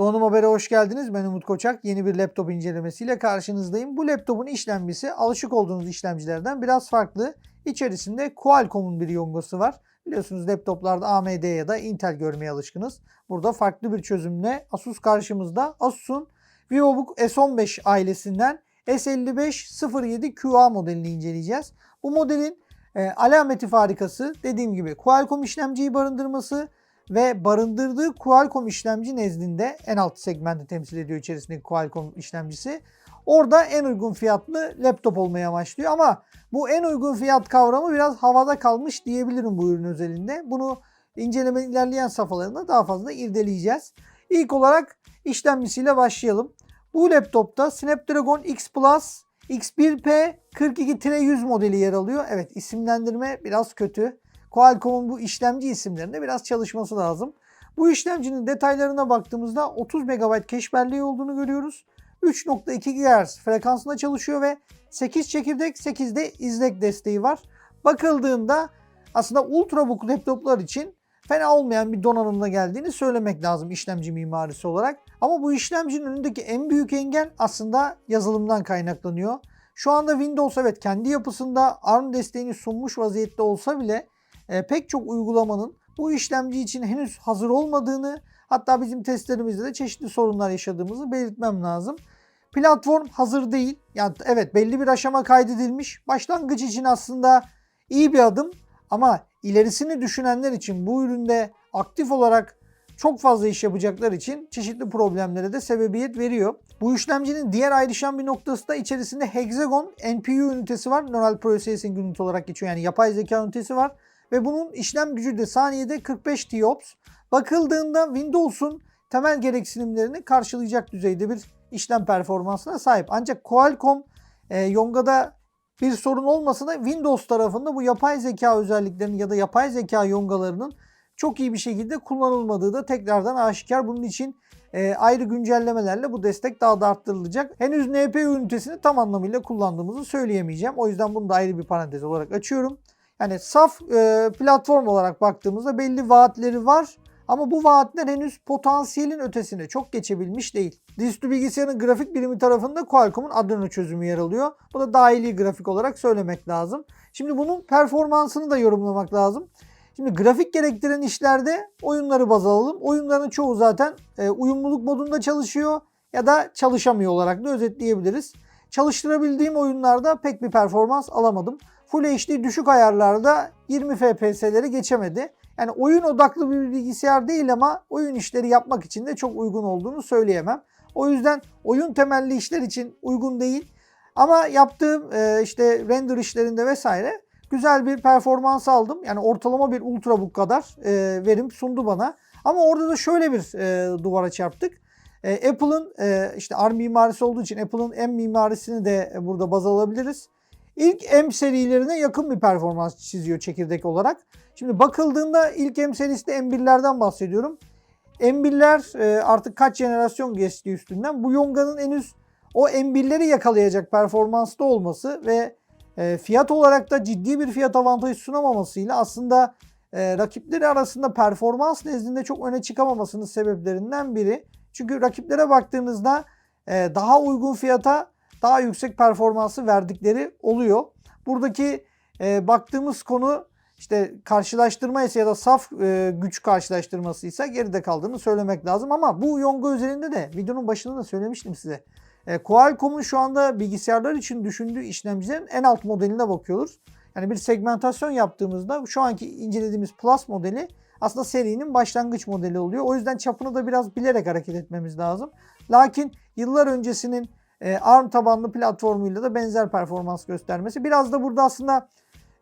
Donanım Haber'e hoş geldiniz. Ben Umut Koçak. Yeni bir laptop incelemesiyle karşınızdayım. Bu laptopun işlemcisi alışık olduğunuz işlemcilerden biraz farklı. İçerisinde Qualcomm'un bir yongosu var. Biliyorsunuz laptoplarda AMD ya da Intel görmeye alışkınız. Burada farklı bir çözümle Asus karşımızda. Asus'un VivoBook S15 ailesinden S5507QA modelini inceleyeceğiz. Bu modelin e, alameti farikası dediğim gibi Qualcomm işlemciyi barındırması ve barındırdığı Qualcomm işlemci nezdinde en alt segmenti temsil ediyor içerisindeki Qualcomm işlemcisi. Orada en uygun fiyatlı laptop olmaya başlıyor ama bu en uygun fiyat kavramı biraz havada kalmış diyebilirim bu ürün özelinde. Bunu inceleme ilerleyen safhalarında daha fazla irdeleyeceğiz. İlk olarak işlemcisiyle başlayalım. Bu laptopta Snapdragon X Plus X1P 42-100 modeli yer alıyor. Evet isimlendirme biraz kötü. Qualcomm'un bu işlemci isimlerinde biraz çalışması lazım. Bu işlemcinin detaylarına baktığımızda 30 MB belleği olduğunu görüyoruz. 3.2 GHz frekansında çalışıyor ve 8 çekirdek 8 de izlek desteği var. Bakıldığında aslında ultrabook laptoplar için fena olmayan bir donanımda geldiğini söylemek lazım işlemci mimarisi olarak. Ama bu işlemcinin önündeki en büyük engel aslında yazılımdan kaynaklanıyor. Şu anda Windows evet kendi yapısında ARM desteğini sunmuş vaziyette olsa bile e, pek çok uygulamanın bu işlemci için henüz hazır olmadığını hatta bizim testlerimizde de çeşitli sorunlar yaşadığımızı belirtmem lazım. Platform hazır değil. Yani evet belli bir aşama kaydedilmiş. Başlangıç için aslında iyi bir adım ama ilerisini düşünenler için bu üründe aktif olarak çok fazla iş yapacaklar için çeşitli problemlere de sebebiyet veriyor. Bu işlemcinin diğer ayrışan bir noktası da içerisinde Hexagon NPU ünitesi var. Neural Processing Unit olarak geçiyor. Yani yapay zeka ünitesi var. Ve bunun işlem gücü de saniyede 45 TOPS. Bakıldığında Windows'un temel gereksinimlerini karşılayacak düzeyde bir işlem performansına sahip. Ancak Qualcomm e, Yonga'da bir sorun olmasa da Windows tarafında bu yapay zeka özelliklerinin ya da yapay zeka yongalarının çok iyi bir şekilde kullanılmadığı da tekrardan aşikar. Bunun için e, ayrı güncellemelerle bu destek daha da arttırılacak. Henüz NPU ünitesini tam anlamıyla kullandığımızı söyleyemeyeceğim. O yüzden bunu da ayrı bir parantez olarak açıyorum. Yani saf e, platform olarak baktığımızda belli vaatleri var. Ama bu vaatler henüz potansiyelin ötesine çok geçebilmiş değil. Dizüstü bilgisayarın grafik birimi tarafında Qualcomm'un Adreno çözümü yer alıyor. Bu da dahili grafik olarak söylemek lazım. Şimdi bunun performansını da yorumlamak lazım. Şimdi grafik gerektiren işlerde oyunları baz alalım. Oyunların çoğu zaten e, uyumluluk modunda çalışıyor ya da çalışamıyor olarak da özetleyebiliriz. Çalıştırabildiğim oyunlarda pek bir performans alamadım. Full HD düşük ayarlarda 20 FPS'leri geçemedi. Yani oyun odaklı bir bilgisayar değil ama oyun işleri yapmak için de çok uygun olduğunu söyleyemem. O yüzden oyun temelli işler için uygun değil. Ama yaptığım e, işte render işlerinde vesaire güzel bir performans aldım. Yani ortalama bir ultrabook kadar e, verim sundu bana. Ama orada da şöyle bir e, duvara çarptık. E, Apple'ın işte ARM mimarisi olduğu için Apple'ın M mimarisini de burada baz alabiliriz. İlk M serilerine yakın bir performans çiziyor çekirdek olarak. Şimdi bakıldığında ilk M serisi de M1'lerden bahsediyorum. M1'ler e, artık kaç jenerasyon geçti üstünden. Bu Yonga'nın henüz o M1'leri yakalayacak performansta olması ve e, fiyat olarak da ciddi bir fiyat avantajı sunamamasıyla aslında e, rakipleri arasında performans nezdinde çok öne çıkamamasının sebeplerinden biri. Çünkü rakiplere baktığınızda daha uygun fiyata daha yüksek performansı verdikleri oluyor. Buradaki e, baktığımız konu işte karşılaştırma ise ya da saf e, güç karşılaştırması ise geride kaldığını söylemek lazım. Ama bu Yonga üzerinde de videonun başında da söylemiştim size. E, Qualcomm'un şu anda bilgisayarlar için düşündüğü işlemcilerin en alt modeline bakıyoruz. Yani bir segmentasyon yaptığımızda şu anki incelediğimiz Plus modeli aslında serinin başlangıç modeli oluyor. O yüzden çapını da biraz bilerek hareket etmemiz lazım. Lakin yıllar öncesinin e, ARM tabanlı platformuyla da benzer performans göstermesi. Biraz da burada aslında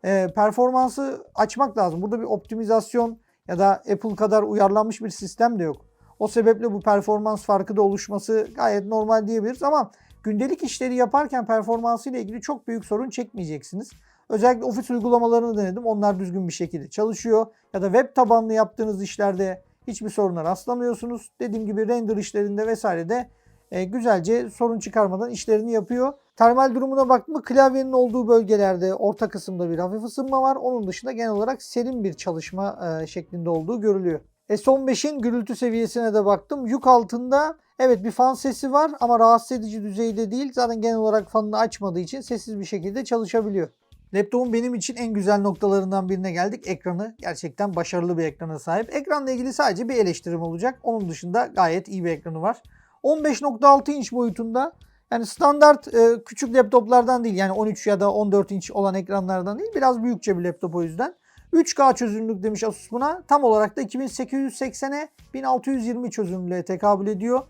e, performansı açmak lazım. Burada bir optimizasyon ya da Apple kadar uyarlanmış bir sistem de yok. O sebeple bu performans farkı da oluşması gayet normal diyebiliriz ama gündelik işleri yaparken performansı ile ilgili çok büyük sorun çekmeyeceksiniz. Özellikle ofis uygulamalarını denedim. Onlar düzgün bir şekilde çalışıyor. Ya da web tabanlı yaptığınız işlerde hiçbir soruna rastlamıyorsunuz. Dediğim gibi render işlerinde vesaire de e, güzelce sorun çıkarmadan işlerini yapıyor. Termal durumuna baktığımda klavyenin olduğu bölgelerde orta kısımda bir hafif ısınma var. Onun dışında genel olarak serin bir çalışma e, şeklinde olduğu görülüyor. S15'in gürültü seviyesine de baktım. Yük altında evet bir fan sesi var ama rahatsız edici düzeyde değil. Zaten genel olarak fanını açmadığı için sessiz bir şekilde çalışabiliyor. Laptopun benim için en güzel noktalarından birine geldik. Ekranı gerçekten başarılı bir ekrana sahip. Ekranla ilgili sadece bir eleştirim olacak. Onun dışında gayet iyi bir ekranı var. 15.6 inç boyutunda yani standart e, küçük laptoplardan değil yani 13 ya da 14 inç olan ekranlardan değil biraz büyükçe bir laptop o yüzden. 3K çözünürlük demiş Asus buna. Tam olarak da 2880'e 1620 çözünürlüğe tekabül ediyor.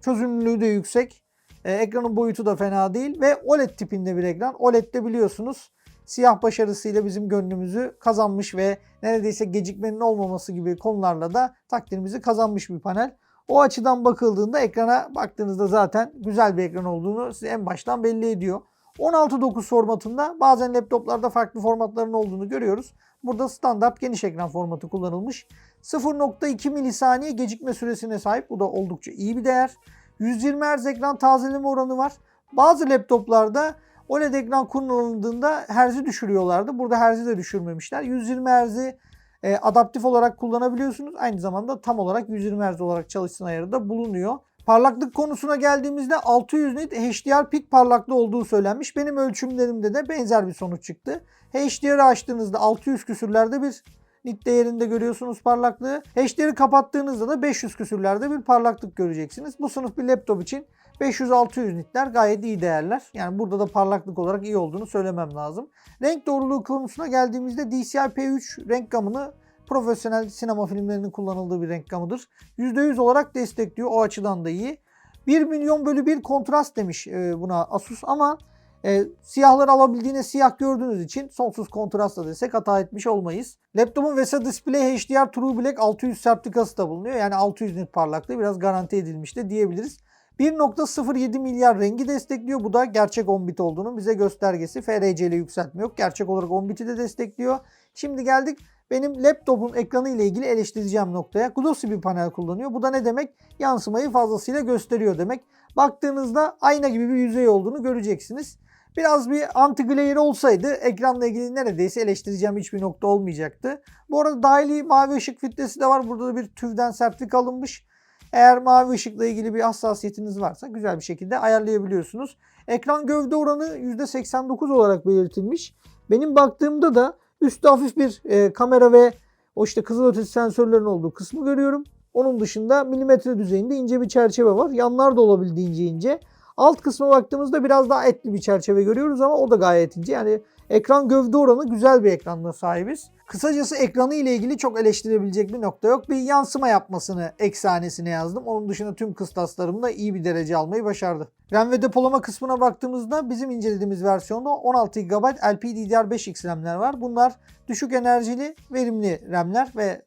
Çözünürlüğü de yüksek. E, ekranın boyutu da fena değil ve OLED tipinde bir ekran. OLED'de biliyorsunuz siyah başarısıyla bizim gönlümüzü kazanmış ve neredeyse gecikmenin olmaması gibi konularla da takdirimizi kazanmış bir panel. O açıdan bakıldığında ekrana baktığınızda zaten güzel bir ekran olduğunu size en baştan belli ediyor. 16.9 formatında bazen laptoplarda farklı formatların olduğunu görüyoruz. Burada standart geniş ekran formatı kullanılmış. 0.2 milisaniye gecikme süresine sahip. Bu da oldukça iyi bir değer. 120 Hz ekran tazeleme oranı var. Bazı laptoplarda OLED ekran kullanıldığında herzi düşürüyorlardı. Burada herzi de düşürmemişler. 120 Hz'i e, adaptif olarak kullanabiliyorsunuz. Aynı zamanda tam olarak 120 Hz olarak çalışsın ayarı da bulunuyor. Parlaklık konusuna geldiğimizde 600 nit HDR pik parlaklığı olduğu söylenmiş. Benim ölçümlerimde de benzer bir sonuç çıktı. HDR'ı açtığınızda 600 küsürlerde bir nit değerinde görüyorsunuz parlaklığı. HDR'ı kapattığınızda da 500 küsürlerde bir parlaklık göreceksiniz. Bu sınıf bir laptop için 500-600 nitler gayet iyi değerler. Yani burada da parlaklık olarak iyi olduğunu söylemem lazım. Renk doğruluğu konusuna geldiğimizde DCI-P3 renk gamını profesyonel sinema filmlerinin kullanıldığı bir renk gamıdır. %100 olarak destekliyor. O açıdan da iyi. 1 milyon bölü 1 kontrast demiş e, buna Asus ama e, siyahları alabildiğine siyah gördüğünüz için sonsuz kontrastla desek hata etmiş olmayız. Laptopun VESA Display HDR True Black 600 sertifikası da bulunuyor. Yani 600 nit parlaklığı biraz garanti edilmiş de diyebiliriz. 1.07 milyar rengi destekliyor. Bu da gerçek 10 bit olduğunun bize göstergesi. FRC ile yükseltme yok. Gerçek olarak 10 biti de destekliyor. Şimdi geldik benim laptopun ekranı ile ilgili eleştireceğim noktaya. Glossy bir panel kullanıyor. Bu da ne demek? Yansımayı fazlasıyla gösteriyor demek. Baktığınızda ayna gibi bir yüzey olduğunu göreceksiniz. Biraz bir anti glare olsaydı ekranla ilgili neredeyse eleştireceğim hiçbir nokta olmayacaktı. Bu arada dahili mavi ışık filtresi de var. Burada da bir TÜV'den sertlik alınmış. Eğer mavi ışıkla ilgili bir hassasiyetiniz varsa güzel bir şekilde ayarlayabiliyorsunuz. Ekran gövde oranı %89 olarak belirtilmiş. Benim baktığımda da üstte hafif bir e, kamera ve o işte kızılötesi sensörlerin olduğu kısmı görüyorum. Onun dışında milimetre düzeyinde ince bir çerçeve var. Yanlar da olabildiğince ince. Alt kısma baktığımızda biraz daha etli bir çerçeve görüyoruz ama o da gayet ince. Yani ekran gövde oranı güzel bir ekranla sahibiz. Kısacası ekranı ile ilgili çok eleştirebilecek bir nokta yok. Bir yansıma yapmasını eksanesine yazdım. Onun dışında tüm kıstaslarımda iyi bir derece almayı başardı. RAM ve depolama kısmına baktığımızda bizim incelediğimiz versiyonda 16 GB LPDDR5X RAM'ler var. Bunlar düşük enerjili, verimli RAM'ler ve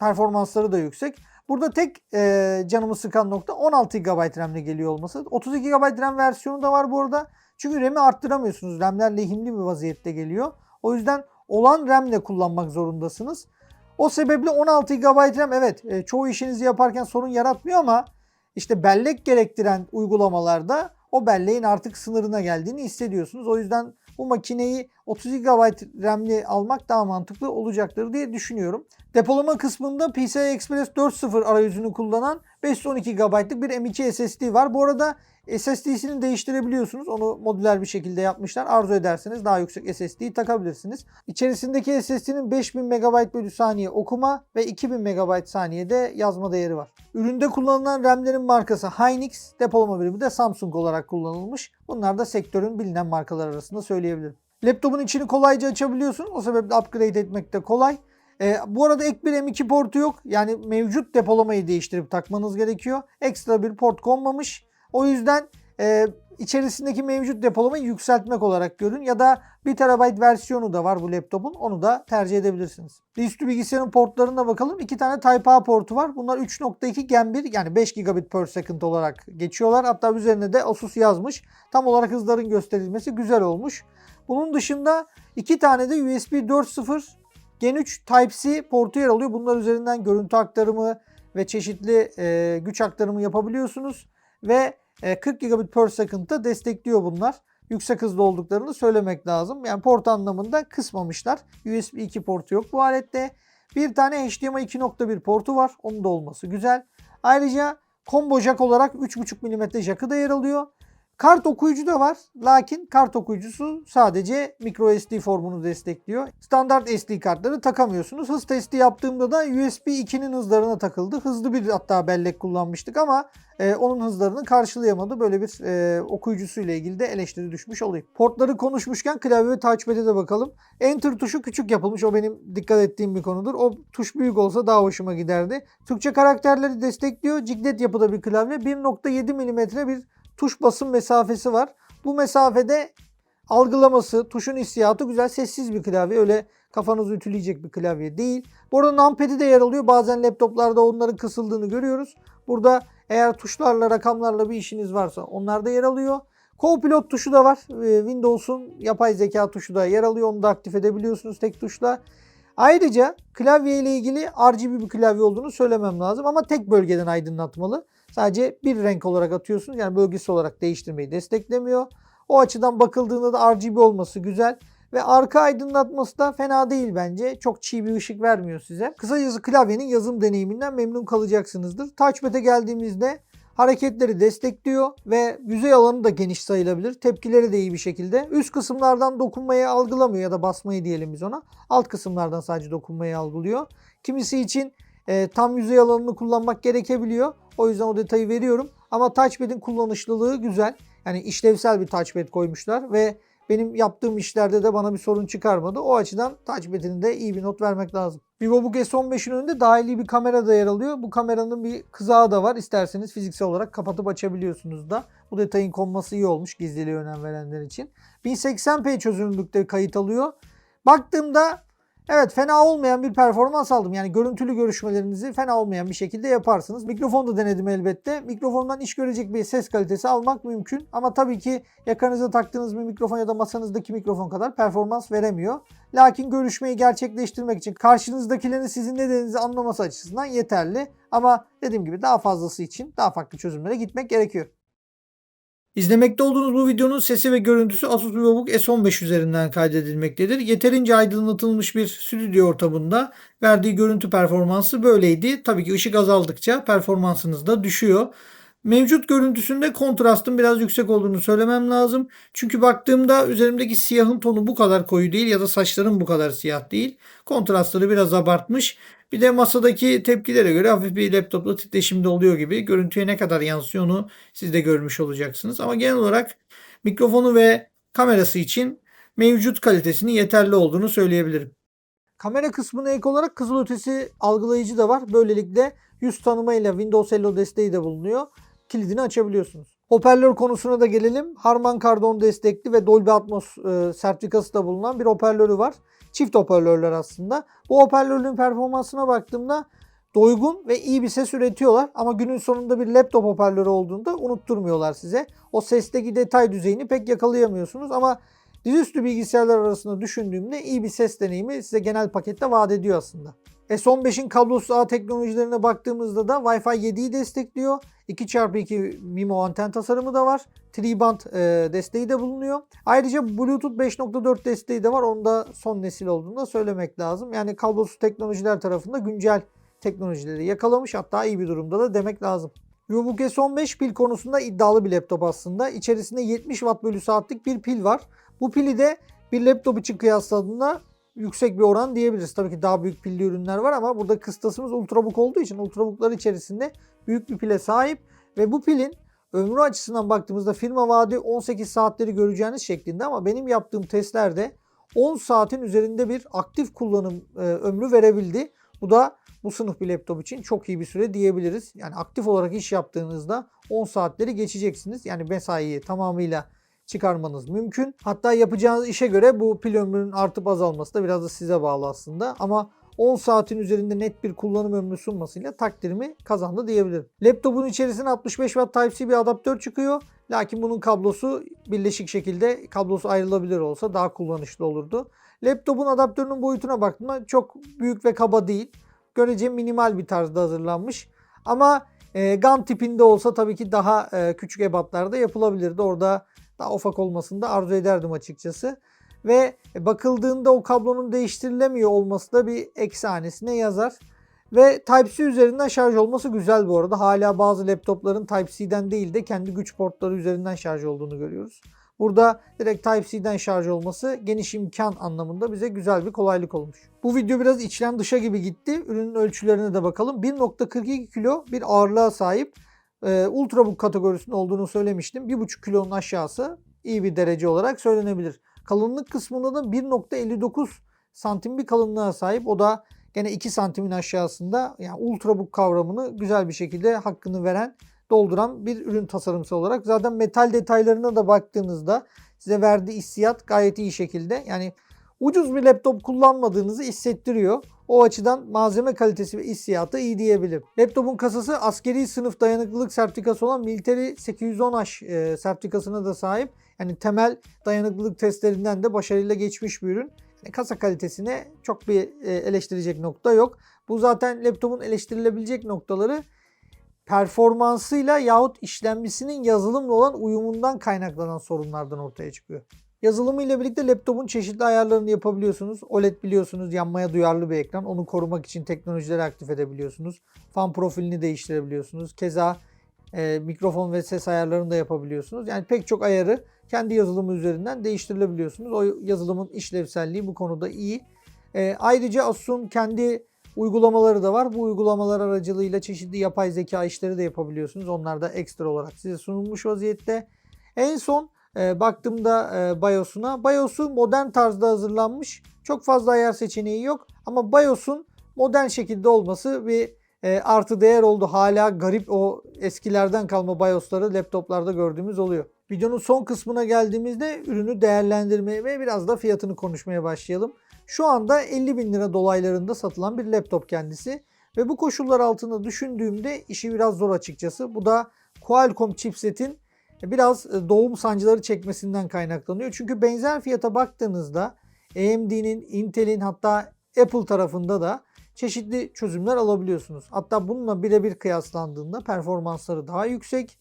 performansları da yüksek. Burada tek e, canımı sıkan nokta 16 GB RAM'le geliyor olması. 32 GB RAM versiyonu da var bu arada. Çünkü RAM'i arttıramıyorsunuz. RAM'ler lehimli bir vaziyette geliyor. O yüzden olan RAM'le kullanmak zorundasınız. O sebeple 16 GB RAM evet e, çoğu işinizi yaparken sorun yaratmıyor ama işte bellek gerektiren uygulamalarda o belleğin artık sınırına geldiğini hissediyorsunuz. O yüzden bu makineyi 32 GB RAM'li almak daha mantıklı olacaktır diye düşünüyorum. Depolama kısmında PCI Express 4.0 arayüzünü kullanan 512 GB'lık bir M2 SSD var. Bu arada SSD'sini değiştirebiliyorsunuz. Onu modüler bir şekilde yapmışlar. Arzu ederseniz daha yüksek SSD'yi takabilirsiniz. İçerisindeki SSD'nin 5000 MB bölü saniye okuma ve 2000 MB saniyede yazma değeri var. Üründe kullanılan RAM'lerin markası Hynix, depolama birimi de Samsung olarak kullanılmış. Bunlar da sektörün bilinen markalar arasında söyleyebilirim. Laptopun içini kolayca açabiliyorsun. O sebeple upgrade etmek de kolay. E, bu arada ek bir M2 portu yok. Yani mevcut depolamayı değiştirip takmanız gerekiyor. Ekstra bir port konmamış. O yüzden e, içerisindeki mevcut depolamayı yükseltmek olarak görün. Ya da 1 TB versiyonu da var bu laptopun. Onu da tercih edebilirsiniz. Dizüstü bilgisayarın portlarına bakalım. 2 tane Type-A portu var. Bunlar 3.2 Gen 1 yani 5 gigabit per second olarak geçiyorlar. Hatta üzerine de Asus yazmış. Tam olarak hızların gösterilmesi güzel olmuş. Bunun dışında 2 tane de USB 4.0 Gen 3 Type-C portu yer alıyor. Bunlar üzerinden görüntü aktarımı ve çeşitli e, güç aktarımı yapabiliyorsunuz. Ve e, 40 gigabit per second'da destekliyor bunlar. Yüksek hızlı olduklarını söylemek lazım. Yani port anlamında kısmamışlar. USB 2 portu yok bu alette. Bir tane HDMI 2.1 portu var. Onun da olması güzel. Ayrıca combo jack olarak 3.5 mm jackı da yer alıyor. Kart okuyucu da var. Lakin kart okuyucusu sadece micro SD formunu destekliyor. Standart SD kartları takamıyorsunuz. Hız testi yaptığımda da USB 2'nin hızlarına takıldı. Hızlı bir hatta bellek kullanmıştık ama e, onun hızlarını karşılayamadı. Böyle bir e, okuyucusuyla ilgili de eleştiri düşmüş olayım. Portları konuşmuşken klavye ve touchpad'e de bakalım. Enter tuşu küçük yapılmış. O benim dikkat ettiğim bir konudur. O tuş büyük olsa daha hoşuma giderdi. Türkçe karakterleri destekliyor. Ciklet yapıda bir klavye. 1.7 mm bir tuş basım mesafesi var. Bu mesafede algılaması, tuşun hissiyatı güzel. Sessiz bir klavye. Öyle kafanızı ütüleyecek bir klavye değil. Bu arada numpad'i de yer alıyor. Bazen laptoplarda onların kısıldığını görüyoruz. Burada eğer tuşlarla, rakamlarla bir işiniz varsa onlar da yer alıyor. Co-pilot tuşu da var. Ee, Windows'un yapay zeka tuşu da yer alıyor. Onu da aktif edebiliyorsunuz tek tuşla. Ayrıca klavye ile ilgili RGB bir klavye olduğunu söylemem lazım ama tek bölgeden aydınlatmalı. Sadece bir renk olarak atıyorsunuz. Yani bölgesi olarak değiştirmeyi desteklemiyor. O açıdan bakıldığında da RGB olması güzel. Ve arka aydınlatması da fena değil bence. Çok çiğ bir ışık vermiyor size. Kısacası klavyenin yazım deneyiminden memnun kalacaksınızdır. Touchpad'e geldiğimizde hareketleri destekliyor ve yüzey alanı da geniş sayılabilir. Tepkileri de iyi bir şekilde. Üst kısımlardan dokunmayı algılamıyor ya da basmayı diyelim biz ona. Alt kısımlardan sadece dokunmayı algılıyor. Kimisi için e, tam yüzey alanını kullanmak gerekebiliyor. O yüzden o detayı veriyorum. Ama touchpad'in kullanışlılığı güzel. Yani işlevsel bir touchpad koymuşlar ve benim yaptığım işlerde de bana bir sorun çıkarmadı. O açıdan touchpad'ine de iyi bir not vermek lazım. VivoBook S15'in önünde dahili bir kamera da yer alıyor. Bu kameranın bir kızağı da var. İsterseniz fiziksel olarak kapatıp açabiliyorsunuz da. Bu detayın konması iyi olmuş gizliliğe önem verenler için. 1080p çözünürlükte kayıt alıyor. Baktığımda Evet fena olmayan bir performans aldım. Yani görüntülü görüşmelerinizi fena olmayan bir şekilde yaparsınız. Mikrofon da denedim elbette. Mikrofondan iş görecek bir ses kalitesi almak mümkün. Ama tabii ki yakanıza taktığınız bir mikrofon ya da masanızdaki mikrofon kadar performans veremiyor. Lakin görüşmeyi gerçekleştirmek için karşınızdakilerin sizin ne dediğinizi anlaması açısından yeterli. Ama dediğim gibi daha fazlası için daha farklı çözümlere gitmek gerekiyor. İzlemekte olduğunuz bu videonun sesi ve görüntüsü Asus VivoBook S15 üzerinden kaydedilmektedir. Yeterince aydınlatılmış bir stüdyo ortamında verdiği görüntü performansı böyleydi. Tabii ki ışık azaldıkça performansınız da düşüyor. Mevcut görüntüsünde kontrastın biraz yüksek olduğunu söylemem lazım. Çünkü baktığımda üzerimdeki siyahın tonu bu kadar koyu değil ya da saçlarım bu kadar siyah değil. Kontrastları biraz abartmış. Bir de masadaki tepkilere göre hafif bir laptopla titreşimde oluyor gibi. Görüntüye ne kadar yansıyor onu siz de görmüş olacaksınız. Ama genel olarak mikrofonu ve kamerası için mevcut kalitesinin yeterli olduğunu söyleyebilirim. Kamera kısmına ek olarak kızılötesi algılayıcı da var. Böylelikle yüz tanımayla Windows Hello desteği de bulunuyor. Kilidini açabiliyorsunuz. Hoparlör konusuna da gelelim. Harman Kardon destekli ve Dolby Atmos e, sertifikası da bulunan bir hoparlörü var. Çift hoparlörler aslında. Bu hoparlörün performansına baktığımda doygun ve iyi bir ses üretiyorlar. Ama günün sonunda bir laptop hoparlörü olduğunda unutturmuyorlar size. O sesteki detay düzeyini pek yakalayamıyorsunuz ama dizüstü bilgisayarlar arasında düşündüğümde iyi bir ses deneyimi size genel pakette vaat ediyor aslında. S15'in kablosuz ağ teknolojilerine baktığımızda da Wi-Fi 7'yi destekliyor. 2x2 MIMO anten tasarımı da var. 3-band e, desteği de bulunuyor. Ayrıca Bluetooth 5.4 desteği de var. Onu da son nesil olduğunu da söylemek lazım. Yani kablosuz teknolojiler tarafında güncel teknolojileri yakalamış. Hatta iyi bir durumda da demek lazım. VivoBook S15 pil konusunda iddialı bir laptop aslında. İçerisinde 70 Watt bölü saatlik bir pil var. Bu pili de bir laptop için kıyasladığında yüksek bir oran diyebiliriz. Tabii ki daha büyük pilli ürünler var ama burada kıstasımız Ultrabook olduğu için Ultrabook'lar içerisinde büyük bir pile sahip ve bu pilin ömrü açısından baktığımızda firma vaadi 18 saatleri göreceğiniz şeklinde ama benim yaptığım testlerde 10 saatin üzerinde bir aktif kullanım e, ömrü verebildi. Bu da bu sınıf bir laptop için çok iyi bir süre diyebiliriz. Yani aktif olarak iş yaptığınızda 10 saatleri geçeceksiniz. Yani mesaiyi tamamıyla çıkarmanız mümkün. Hatta yapacağınız işe göre bu pil ömrünün artıp azalması da biraz da size bağlı aslında. Ama 10 saatin üzerinde net bir kullanım ömrü sunmasıyla takdirimi kazandı diyebilirim. Laptopun içerisine 65 Watt Type-C bir adaptör çıkıyor. Lakin bunun kablosu birleşik şekilde kablosu ayrılabilir olsa daha kullanışlı olurdu. Laptopun adaptörünün boyutuna baktığımda çok büyük ve kaba değil. Görece minimal bir tarzda hazırlanmış. Ama e, GAN tipinde olsa tabii ki daha e, küçük ebatlarda yapılabilirdi. Orada daha ufak olmasını da arzu ederdim açıkçası. ve bakıldığında o kablonun değiştirilemiyor olması da bir eksi hanesine yazar. Ve Type-C üzerinden şarj olması güzel bu arada. Hala bazı laptopların Type-C'den değil de kendi güç portları üzerinden şarj olduğunu görüyoruz. Burada direkt Type-C'den şarj olması geniş imkan anlamında bize güzel bir kolaylık olmuş. Bu video biraz içten dışa gibi gitti. Ürünün ölçülerine de bakalım. 1.42 kilo bir ağırlığa sahip. Ee, Ultrabook kategorisinde olduğunu söylemiştim. 1.5 kilonun aşağısı iyi bir derece olarak söylenebilir. Kalınlık kısmında da 1.59 santim bir kalınlığa sahip. O da gene 2 santimin aşağısında yani Ultrabook kavramını güzel bir şekilde hakkını veren dolduran bir ürün tasarımsal olarak. Zaten metal detaylarına da baktığınızda size verdiği hissiyat gayet iyi şekilde. Yani ucuz bir laptop kullanmadığınızı hissettiriyor. O açıdan malzeme kalitesi ve hissiyatı iyi diyebilirim. Laptopun kasası askeri sınıf dayanıklılık sertifikası olan Military 810H e, sertifikasına da sahip. Yani temel dayanıklılık testlerinden de başarıyla geçmiş bir ürün. Kasa kalitesine çok bir e, eleştirecek nokta yok. Bu zaten laptopun eleştirilebilecek noktaları performansıyla yahut işlemcisinin yazılımla olan uyumundan kaynaklanan sorunlardan ortaya çıkıyor. Yazılımı ile birlikte laptopun çeşitli ayarlarını yapabiliyorsunuz. OLED biliyorsunuz yanmaya duyarlı bir ekran. Onu korumak için teknolojileri aktif edebiliyorsunuz. Fan profilini değiştirebiliyorsunuz. Keza e, mikrofon ve ses ayarlarını da yapabiliyorsunuz. Yani pek çok ayarı kendi yazılımı üzerinden değiştirilebiliyorsunuz. O yazılımın işlevselliği bu konuda iyi. E, ayrıca Asus'un kendi uygulamaları da var. Bu uygulamalar aracılığıyla çeşitli yapay zeka işleri de yapabiliyorsunuz. Onlar da ekstra olarak size sunulmuş vaziyette. En son e, baktığımda e, BIOS'una. BIOS'u modern tarzda hazırlanmış. Çok fazla ayar seçeneği yok. Ama BIOS'un modern şekilde olması bir e, artı değer oldu. Hala garip o eskilerden kalma BIOS'ları laptoplarda gördüğümüz oluyor. Videonun son kısmına geldiğimizde ürünü değerlendirmeye ve biraz da fiyatını konuşmaya başlayalım. Şu anda 50 bin lira dolaylarında satılan bir laptop kendisi. Ve bu koşullar altında düşündüğümde işi biraz zor açıkçası. Bu da Qualcomm chipsetin biraz e, doğum sancıları çekmesinden kaynaklanıyor. Çünkü benzer fiyata baktığınızda AMD'nin, Intel'in hatta Apple tarafında da çeşitli çözümler alabiliyorsunuz. Hatta bununla birebir kıyaslandığında performansları daha yüksek.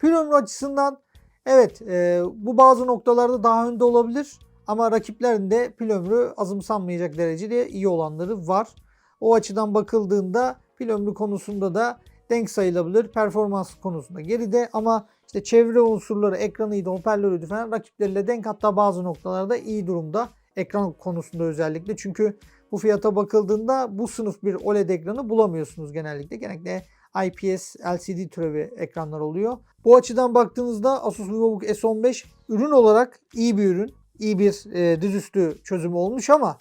Pil ömrü açısından evet e, bu bazı noktalarda daha önde olabilir. Ama rakiplerin de pil ömrü azımsanmayacak derecede iyi olanları var. O açıdan bakıldığında pil ömrü konusunda da denk sayılabilir. Performans konusunda geride ama işte çevre unsurları, ekranıydı, hoparlörüydü falan rakipleriyle denk hatta bazı noktalarda iyi durumda. Ekran konusunda özellikle. Çünkü bu fiyata bakıldığında bu sınıf bir OLED ekranı bulamıyorsunuz genellikle. Genellikle IPS LCD türevi ekranlar oluyor. Bu açıdan baktığınızda Asus VivoBook S15 ürün olarak iyi bir ürün. iyi bir e, dizüstü çözümü olmuş ama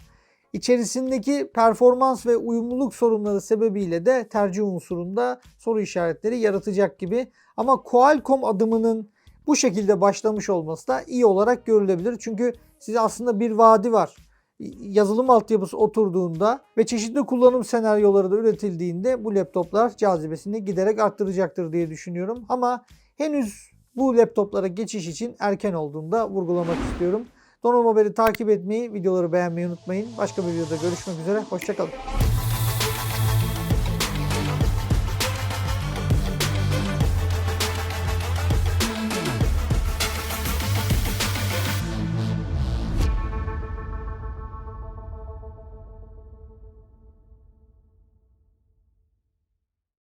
içerisindeki performans ve uyumluluk sorunları sebebiyle de tercih unsurunda soru işaretleri yaratacak gibi. Ama Qualcomm adımının bu şekilde başlamış olması da iyi olarak görülebilir. Çünkü size aslında bir vaadi var. Yazılım altyapısı oturduğunda ve çeşitli kullanım senaryoları da üretildiğinde bu laptoplar cazibesini giderek arttıracaktır diye düşünüyorum. Ama henüz bu laptoplara geçiş için erken olduğunda vurgulamak istiyorum. Donanım Haber'i takip etmeyi, videoları beğenmeyi unutmayın. Başka bir videoda görüşmek üzere. Hoşçakalın.